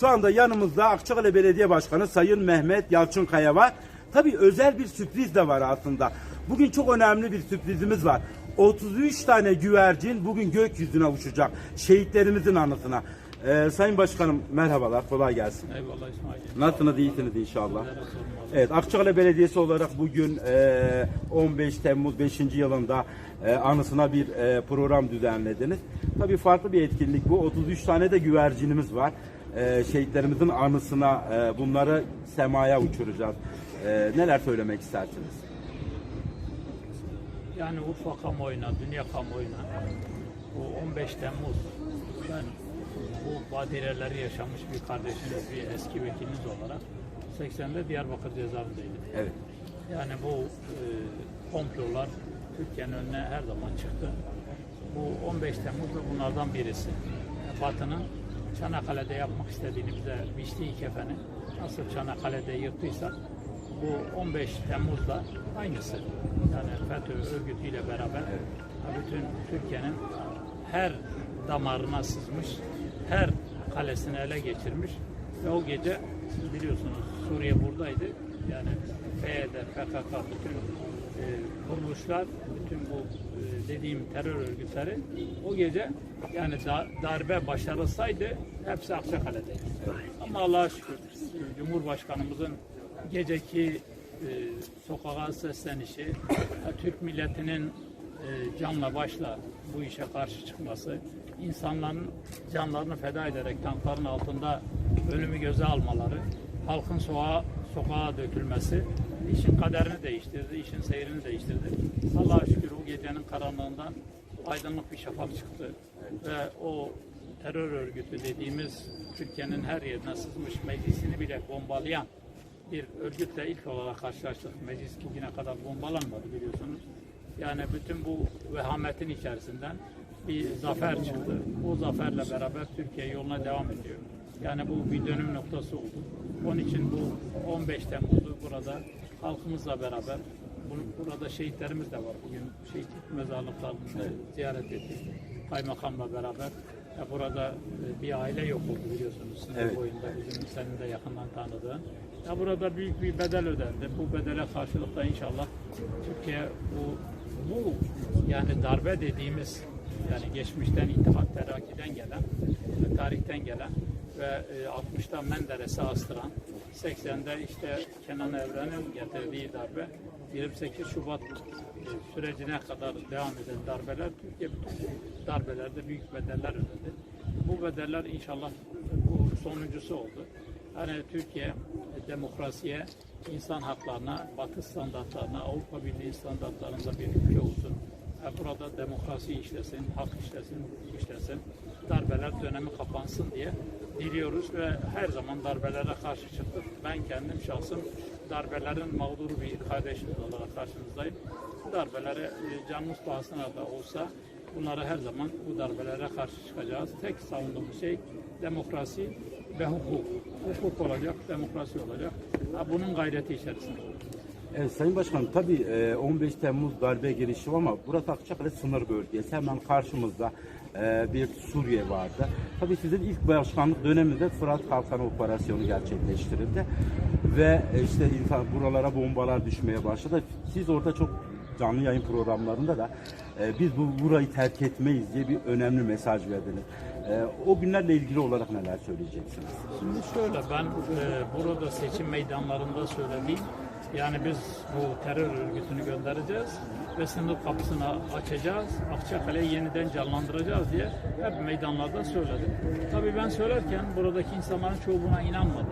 Şu anda yanımızda Akçakale Belediye Başkanı Sayın Mehmet Yalçınkaya var. Tabii özel bir sürpriz de var aslında. Bugün çok önemli bir sürprizimiz var. 33 tane güvercin bugün gökyüzüne uçacak. Şehitlerimizin anısına. Ee, Sayın Başkanım merhabalar, kolay gelsin. Eyvallah İsmail. Nasılsınız, iyisiniz inşallah. Evet, Akçakale Belediyesi olarak bugün e, 15 Temmuz 5. yılında e, anısına bir e, program düzenlediniz. Tabii farklı bir etkinlik bu. 33 tane de güvercinimiz var. E, şehitlerimizin anısına e, bunları semaya uçuracağız. E, neler söylemek istersiniz? Yani Urfa kamuoyuna, dünya kamuoyuna bu 15 Temmuz ben bu badireleri yaşamış bir kardeşiniz, bir eski vekiliniz olarak 80'de Diyarbakır cezaevindeydim. Evet. Yani bu e, komplolar Türkiye'nin önüne her zaman çıktı. Bu 15 Temmuz da bunlardan birisi. Batı'nın Çanakkale'de yapmak istediğini bize biçtiği kefeni nasıl Çanakkale'de yırttıysak bu 15 Temmuz'da aynısı. Yani FETÖ örgütüyle beraber bütün Türkiye'nin her damarına sızmış, her kalesini ele geçirmiş ve o gece siz biliyorsunuz Suriye buradaydı. Yani PYD, PKK, bütün e, kuruluşlar, bütün bu e, dediğim terör örgütleri o gece yani da- darbe başarılsaydı hepsi Akçakale'deydi. Ama Allah'a şükür Cumhurbaşkanımızın geceki e, sokağa seslenişi, e, Türk milletinin e, canla başla bu işe karşı çıkması, insanların canlarını feda ederek tankların altında ölümü göze almaları, halkın sokağa, sokağa dökülmesi işin kaderini değiştirdi, işin seyrini değiştirdi. Allah'a şükür o gecenin karanlığından aydınlık bir şafak çıktı ve o terör örgütü dediğimiz Türkiye'nin her yerine sızmış meclisini bile bombalayan bir örgütle ilk olarak karşılaştık. Meclis bugüne kadar bombalanmadı biliyorsunuz. Yani bütün bu vehametin içerisinden bir zafer çıktı. Bu zaferle beraber Türkiye yoluna devam ediyor. Yani bu bir dönüm noktası oldu. Onun için bu 15 Temmuz'u burada halkımızla beraber bu- burada şehitlerimiz de var. Bugün şehitlik mezarlıklarını ziyaret ettik. Kaymakamla beraber. Ya burada e, bir aile yok oldu biliyorsunuz. Sizin Evet. boyunda bizim senin de yakından tanıdığın. Ya burada büyük bir bedel ödendi. Bu bedele karşılık da inşallah Türkiye bu bu yani darbe dediğimiz yani geçmişten ittifak terakkiden gelen ve tarihten gelen ve e, 60'ta Menderes'i astıran 80'de işte Kenan Evren'in getirdiği darbe 28 Şubat e, sürecine kadar devam eden darbeler Türkiye darbelerde büyük bedeller ödedi. Bu bedeller inşallah bu sonuncusu oldu. Hani Türkiye demokrasiye, insan haklarına, batı standartlarına, Avrupa Birliği standartlarında bir ülke olsun. Burada demokrasi işlesin, hak işlesin, işlesin, darbeler dönemi kapansın diye diliyoruz ve her zaman darbelere karşı çıktık. Ben kendim şahsım darbelerin mağduru bir kardeşiniz olarak karşınızdayım. Darbelere e, canımız pahasına da olsa bunları her zaman bu darbelere karşı çıkacağız. Tek savunduğumuz şey demokrasi ve hukuk. Hukuk olacak, demokrasi olacak. Bunun gayreti içerisinde. Evet Sayın Başkanım tabii e, 15 Temmuz darbe girişimi ama burası Akçakale sınır bölgesi. Hemen karşımızda e, bir Suriye vardı. Tabii sizin ilk başkanlık döneminde Fırat Kalkanı Operasyonu gerçekleştirildi. Ve e, işte insan buralara bombalar düşmeye başladı. Siz orada çok canlı yayın programlarında da e, biz bu burayı terk etmeyiz diye bir önemli mesaj verdiniz. E, o günlerle ilgili olarak neler söyleyeceksiniz? Şimdi şöyle ben e, burada seçim meydanlarında söylediğim yani biz bu terör örgütünü göndereceğiz ve sınır kapısını açacağız. Akçakale'yi yeniden canlandıracağız diye hep meydanlarda söyledim. Tabii ben söylerken buradaki insanların çoğu buna inanmadı.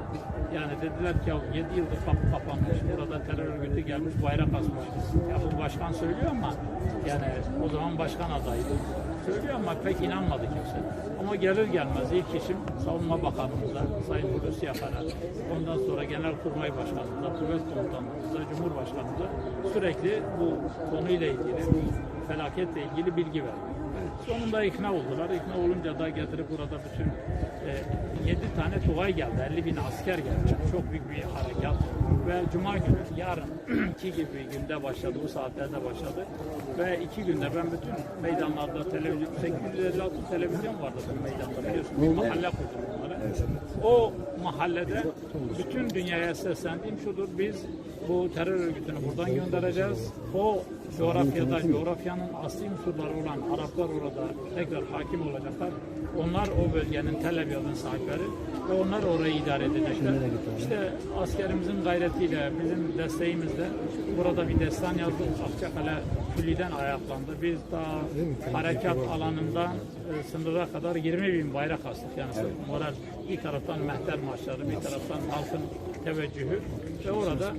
Yani dediler ki ya 7 yıldır kapı kapanmış, burada terör örgütü gelmiş bayrak asmış. Ya bu başkan söylüyor ama yani o zaman başkan adayıydı. Söylüyor ama pek inanmadı kimse. Ama gelir gelmez ilk işim Savunma Bakanımıza, Sayın Hulusi Akar'a, ondan sonra Genelkurmay Başkanımıza, Kuvvet Komutanımıza, Cumhurbaşkanımıza sürekli bu konuyla ilgili, bu felaketle ilgili bilgi verdik. Sonunda ikna oldular. İkna olunca da getirip burada bütün 7 tane Tugay geldi, 50 bin asker geldi. Çok büyük bir harekat. Ve Cuma günü, yarın iki gibi günde başladı, bu saatlerde başladı. Ve iki günde ben bütün meydanlarda televizyon, 856 televizyon vardı bu meydanda biliyorsun. Bir mahalle kurdum bunları. O mahallede bütün dünyaya seslendiğim şudur, biz bu terör örgütünü buradan göndereceğiz. O coğrafyada, coğrafyanın asli unsurları olan Araplar orada tekrar hakim olacaklar. Onlar o bölgenin Tel Aviv'in sahipleri ve onlar orayı idare edecekler. İşte askerimizin gayretiyle, bizim desteğimizle burada bir destan yazdık. Akçakale külliden ayaklandı. Biz daha harekat alanından e, sınıra kadar 20 bin bayrak astık. Yani moral bir taraftan mehter maçları, bir taraftan halkın teveccühü ve orada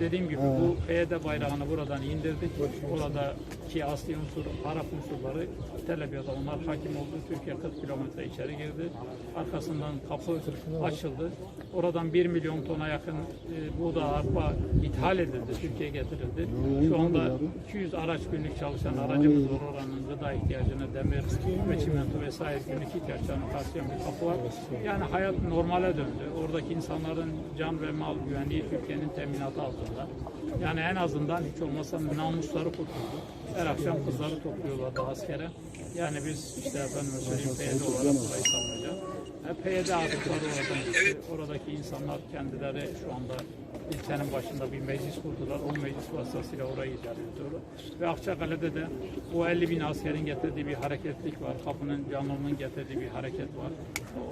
dediğim gibi bu PYD bayrağını buradan indirdik. Oradaki asli unsur, Arap unsurları Tel onlar hakim oldu. Türkiye 40 kilometre içeri girdi. Arkasından kapı açıldı. Oradan 1 milyon tona yakın e, buğday, arpa ithal edildi, Türkiye'ye getirildi. Şu anda 200 araç günlük çalışan aracımız var. Oranın gıda ihtiyacını, demir ve çimento vesaire günlük ihtiyaçlarını karşılayan bir kapı var. Yani hayat normale döndü. Oradaki insanların can ve mal güvenliği Türkiye'nin teminatı altında. Yani en azından hiç olmazsa namusları kurtuldu. Her akşam kızları topluyorlardı askere. Yani biz işte efendim söyleyeyim olarak burayı savunacağız. E, PYD atıkları oradan gitti. Oradaki insanlar kendileri şu anda ilçenin başında bir meclis kurdular. O meclis vasıtasıyla orayı idare ediyorlar. Ve Akçakale'de de o 50 bin askerin getirdiği bir hareketlik var. Kapının canlılığının getirdiği bir hareket var.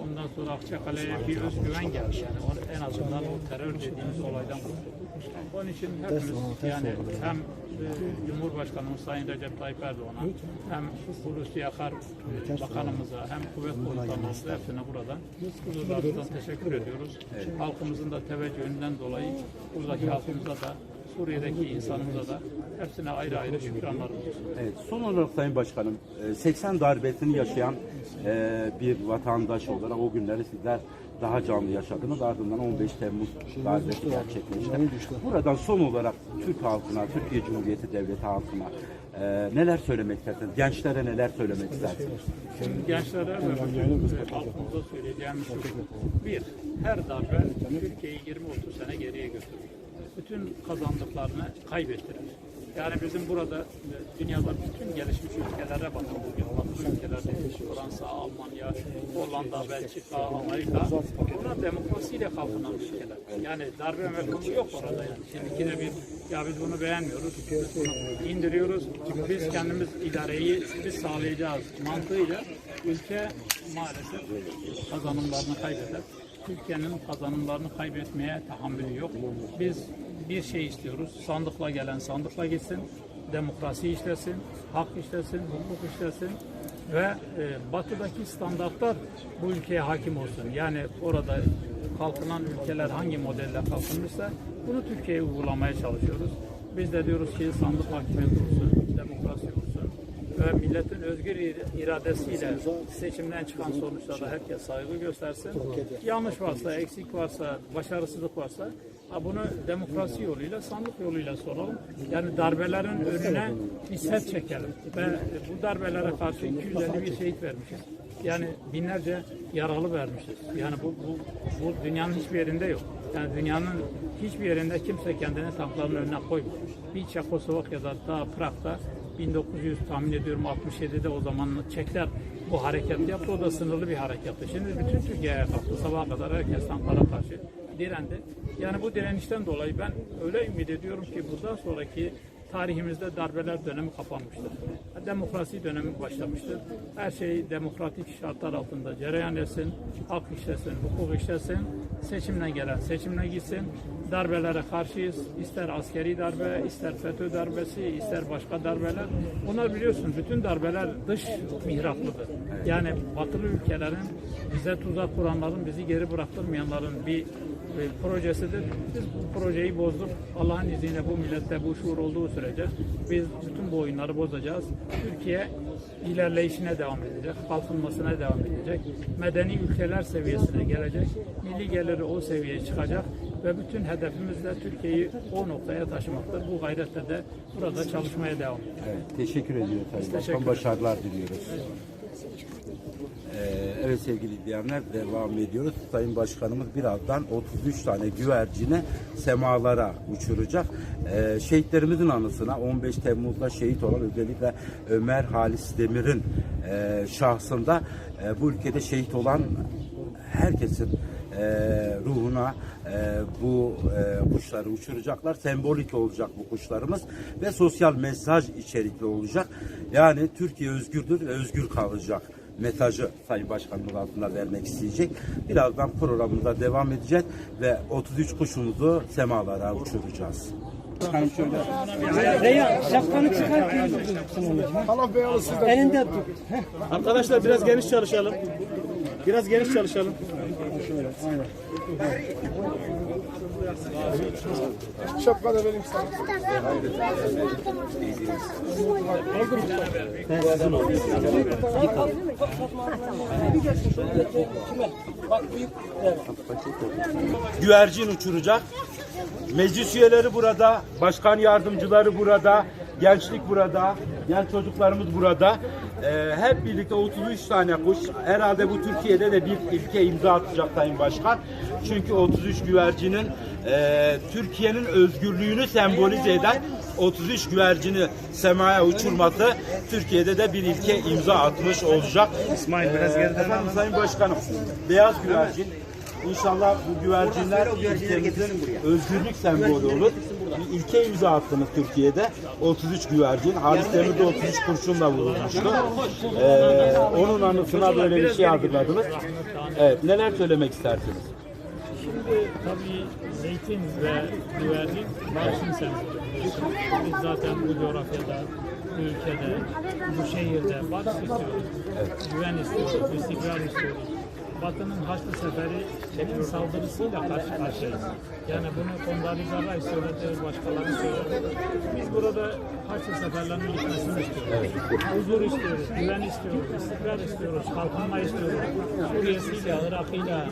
Ondan sonra Akçakale'ye bir özgüven geldi. Yani en azından o terör dediğimiz olaydan kurtulduk. Onun için hepimiz yani hem Cumhurbaşkanımız Sayın Recep Tayyip Erdoğan'a hem Hulusi Akar e, Bakanımıza hem kuvvet komutanımıza hepsine buradan huzurlarınızdan teşekkür ediyoruz. Halkımızın da teveccühünden dolayı buradaki halkımıza da Suriye'deki insanımıza da hepsine ayrı ayrı şükranlarımız. Evet, son olarak Sayın Başkanım, e, 80 darbesini yaşayan e, bir vatandaş olarak o günleri sizler daha canlı yaşadınız. Ardından 15 Temmuz darbesi gerçekleşti. Buradan son olarak Türk halkına, Türkiye Cumhuriyeti Devleti halkına e, neler söylemek istersiniz? Gençlere neler söylemek istersiniz? Şimdi gençlere halkımıza söyleyeceğim şu. Bir, her darbe Türkiye'yi 20-30 sene geriye götürür. Bütün kazandıklarını kaybettirir. Yani bizim burada dünyada bütün gelişmiş ülkelere bakın bugün. Batı ülkelerde Fransa, Almanya, Hollanda, Belçika, Amerika. Bunlar demokrasiyle kalkınan ülkeler. Yani darbe mefhumu yok orada yani. Şimdi yine bir ya biz bunu beğenmiyoruz. Biz bunu indiriyoruz. Biz kendimiz idareyi biz sağlayacağız mantığıyla ülke maalesef kazanımlarını kaybeder. Türkiye'nin kazanımlarını kaybetmeye tahammülü yok. Biz bir şey istiyoruz. Sandıkla gelen sandıkla gitsin. Demokrasi işlesin, hak işlesin, hukuk işlesin ve e, batıdaki standartlar bu ülkeye hakim olsun. Yani orada kalkınan ülkeler hangi modelle kalkınmışsa bunu Türkiye'ye uygulamaya çalışıyoruz. Biz de diyoruz ki sandık hakimiyeti olsun, demokrasi olsun ve milletin özgür ir- iradesiyle seçimden çıkan sonuçlara herkes saygı göstersin. Yanlış varsa, eksik varsa, başarısızlık varsa ha bunu demokrasi yoluyla, sandık yoluyla soralım. Yani darbelerin önüne bir set çekelim. Ve bu darbelere karşı 250 bir şehit vermişiz. Yani binlerce yaralı vermişiz. Yani bu, bu, bu dünyanın hiçbir yerinde yok. Yani dünyanın hiçbir yerinde kimse kendini tankların önüne koymuyor. Bir Çekoslovakya'da, daha Prag'da 1900 tahmin ediyorum 67'de o zaman Çekler bu hareket yaptı. O da sınırlı bir hareketti. Şimdi bütün Türkiye'ye kalktı. Sabaha kadar herkes tanklara karşı direndi. Yani bu direnişten dolayı ben öyle ümit ediyorum ki bundan sonraki tarihimizde darbeler dönemi kapanmıştır. Demokrasi dönemi başlamıştır. Her şey demokratik şartlar altında cereyan etsin, hak işlesin, hukuk işlesin, seçimden gelen seçimle gitsin. Darbelere karşıyız. İster askeri darbe, ister FETÖ darbesi, ister başka darbeler. Bunlar biliyorsun bütün darbeler dış mihraklıdır. Yani batılı ülkelerin bize tuzak kuranların, bizi geri bıraktırmayanların bir projesidir. Biz bu projeyi bozduk. Allah'ın izniyle bu millette bu şuur olduğu sürece biz bütün bu oyunları bozacağız. Türkiye ilerleyişine devam edecek, kalkınmasına devam edecek. Medeni ülkeler seviyesine gelecek. Milli geliri o seviyeye çıkacak ve bütün hedefimiz de Türkiye'yi o noktaya taşımaktır. Bu gayretle de burada çalışmaya devam edeceğiz. Evet, teşekkür ediyoruz teşekkür. Başarılar diliyoruz. Ee, evet. Sevgili izleyenler devam ediyoruz. Sayın Başkanımız birazdan 33 tane güvercini semalara uçuracak. Ee, şehitlerimizin anısına 15 Temmuz'da şehit olan özellikle Ömer Halis Demir'in e, şahsında e, bu ülkede şehit olan herkesin e, ruhuna e, bu e, kuşları uçuracaklar. Sembolik olacak bu kuşlarımız ve sosyal mesaj içerikli olacak. Yani Türkiye özgürdür ve özgür kalacak mesajı Sayın Başkanımız altında vermek isteyecek. Birazdan programımıza devam edeceğiz ve 33 kuşumuzu semalara uçuracağız. Başkanım şöyle Reyhan şapkanı sizden. Elinde tut. Arkadaşlar biraz geniş çalışalım. Biraz geniş çalışalım. Şapka da benim sana. güvercin uçuracak. Meclis üyeleri burada, başkan yardımcıları burada, gençlik burada, genç çocuklarımız burada. Ee, hep birlikte 33 tane kuş. Herhalde bu Türkiye'de de bir ilke imza atacak Sayın Başkan. Çünkü 33 güvercinin e, Türkiye'nin özgürlüğünü sembolize eden 33 güvercini semaya uçurması Türkiye'de de bir ilke imza atmış olacak. İsmail biraz geriden Efendim Sayın Başkanım, beyaz güvercin İnşallah bu güvercinler ülkemizin özgürlük sembolü olur. Bir ilke imza attınız Türkiye'de. 33 güvercin. Halis Demir'de 33 kurşunla vurulmuştu. Ee, onun anısına böyle bir şey hazırladınız. Evet, neler söylemek istersiniz? Şimdi tabii zeytin ve güvercin barışın sembolü. Biz zaten bu coğrafyada, bu ülkede, bu şehirde barış istiyoruz. Güven istiyoruz, istikrar istiyoruz. Batı'nın Haçlı Seferi Çetin saldırısıyla karşı karşıyayız. Yani bunu Kondalizar'a söyledi, başkaları söyledi. Biz burada Haçlı Seferlerinin bitmesini istiyoruz. Huzur istiyoruz, güven istiyoruz, istikrar istiyoruz, kalkınma istiyoruz. Suriye'siyle, Irak'ıyla,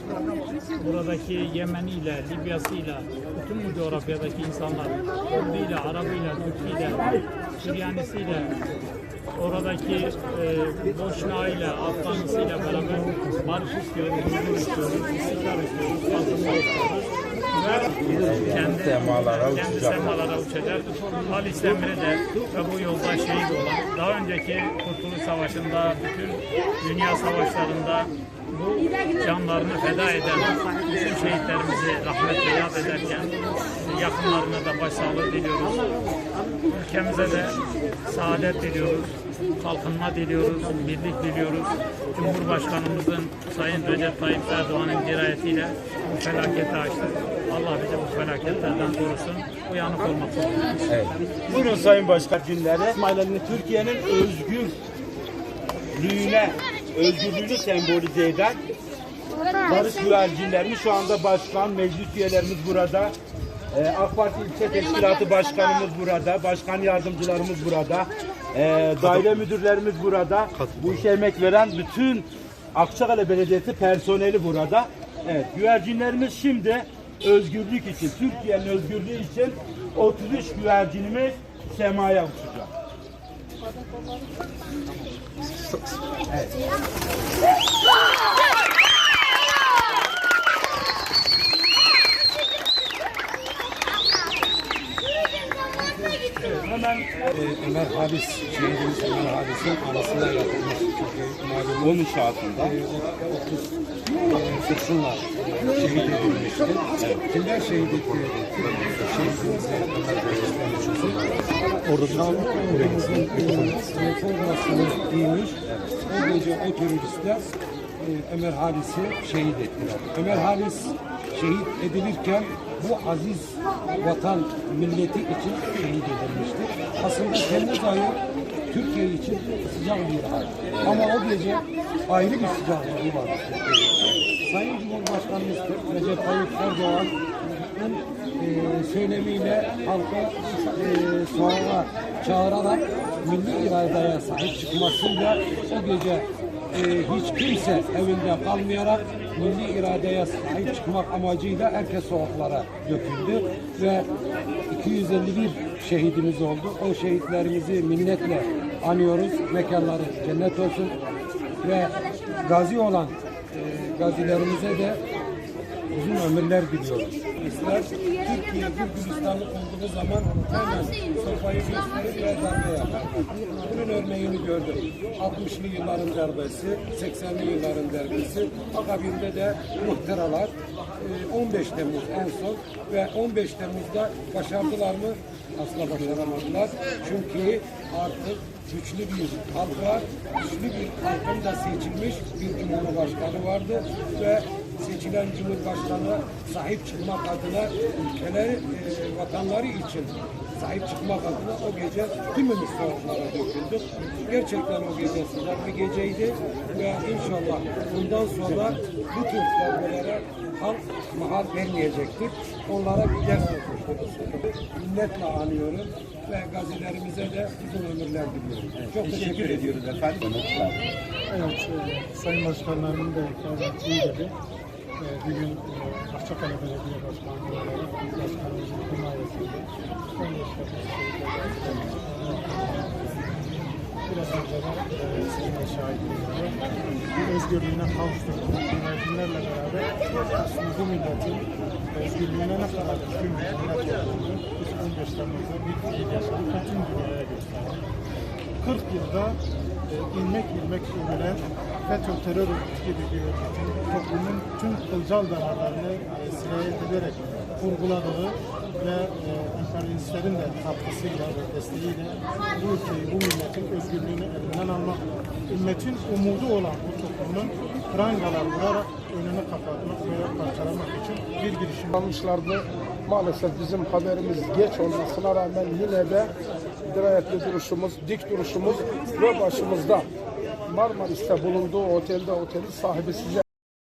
buradaki Yemen'iyle, Libya'sıyla, bütün bu coğrafyadaki insanlar, Kürdüyle, Arabıyla, Türk'iyle, Süryanisiyle, oradaki e, Boşnağıyla, Afganısıyla beraber barış istiyoruz, huzur istiyoruz, istikrar istiyoruz. Ve kendi, Semalara kendi semalara uçacak. Halis Emre de ve bu yolda şehit olan, daha önceki Kurtuluş Savaşı'nda, bütün dünya savaşlarında canlarını feda eden bütün şehitlerimizi rahmetle yad ederken yakınlarına da başsağlığı diliyoruz. Ülkemize de saadet diliyoruz, kalkınma diliyoruz, birlik diliyoruz. Cumhurbaşkanımızın Sayın Recep Tayyip Erdoğan'ın dirayetiyle bu felaketi açtık. Allah bizi bu felaketlerden korusun. Uyanık olmak zorundayız. Evet. Buyurun Sayın Başkan günleri. Türkiye'nin özgürlüğüne, özgürlüğünü sembolize eden barış güvercinlerini şu anda başkan, meclis üyelerimiz burada. Ee, AK Parti İlçe Teşkilatı Başkanımız burada, başkan yardımcılarımız burada, ee, daire müdürlerimiz burada, bu işe emek veren bütün Akçakale Belediyesi personeli burada. Evet, güvercinlerimiz şimdi özgürlük için, Türkiye'nin özgürlüğü için 33 güvercinimiz semaya uçacak. Hemen Ömer Halis, şehidimiz Ömer Halis'in anısına yapılmış. Çünkü malum onun şahsında. 30 kurşunla şehit edilmişti. Kimler şehit etti? Şehidimizi Ömer Halis'ten Orada kurumumuzun üniformasını giymiş. O gece o teröristler e, Ömer Halis'i şehit ettiler. Ömer Halis şehit edilirken bu aziz vatan milleti için şehit edilmişti. Aslında Temmuz ayı Türkiye için sıcak bir ay. Ama o gece ayrı bir sıcaklığı var. Sayın Cumhurbaşkanımız Recep Tayyip Erdoğan'ın e, söylemiyle halka e, soğuğa çağırarak milli iradeye sahip çıkmasıyla o gece e, hiç kimse evinde kalmayarak milli iradeye sahip çıkmak amacıyla herkes sokaklara döküldü ve 251 şehidimiz oldu. O şehitlerimizi minnetle anıyoruz. Mekanları cennet olsun ve gazi olan gazilerimize de uzun ömürler diliyoruz. Bizler Türkiye Gürcistanlık olduğu zaman hemen sopayı gösterip ve darbe yaparlar. Bunun örneğini gördüm. 60'lı yılların darbesi, 80'li yılların darbesi, akabinde de muhteralar. Ee, 15 Temmuz en son ve 15 Temmuz'da başardılar mı? Asla başaramadılar. Çünkü artık güçlü bir halk var. Güçlü bir halkın da seçilmiş bir cumhurbaşkanı vardı ve seçilen cumhurbaşkanı sahip çıkmak adına ülkeleri, e, vatanları için sahip çıkmak adına o gece tümümüz sokaklara döküldük. Gerçekten o gece sıcak bir geceydi ve inşallah bundan sonra bu tür darbelere halk mahal vermeyecektir. Onlara bir ders olmuştur. Minnetle anıyorum ve gazilerimize de uzun ömürler diliyorum. Çok teşekkür ediyoruz efendim. Evet, e, Sayın Başkanlarımın da ifade ettiği gibi e, bugün e, Akçakale Belediye Başkanlığı olarak Başkanımızın himayesinde 15 Temmuz Biraz önce de e, sizin de bir özgürlüğüne kavuşturduğu güvercinlerle beraber bu milletin özgürlüğüne ne kadar bir millet olduğunu biz 15 Temmuz'da bir fiil yaşadık. Tüm dünyaya gösterdik. 40 yılda e, ilmek ilmek ürülen FETÖ terör örgütü gibi bir toplumun tüm kılcal damarlarını e, ederek kurguladığı ve e, emperyalistlerin de katkısıyla ve desteğiyle bu ülkeyi, bu milletin özgürlüğünü elinden almak, ümmetin umudu olan bu toplumun prangalar vurarak önünü kapatmak ve parçalamak için bir girişim almışlardı. Maalesef bizim haberimiz geç olmasına rağmen yine de dirayetli duruşumuz, dik duruşumuz ve başımızda Marmaris'te bulunduğu otelde otelin sahibi size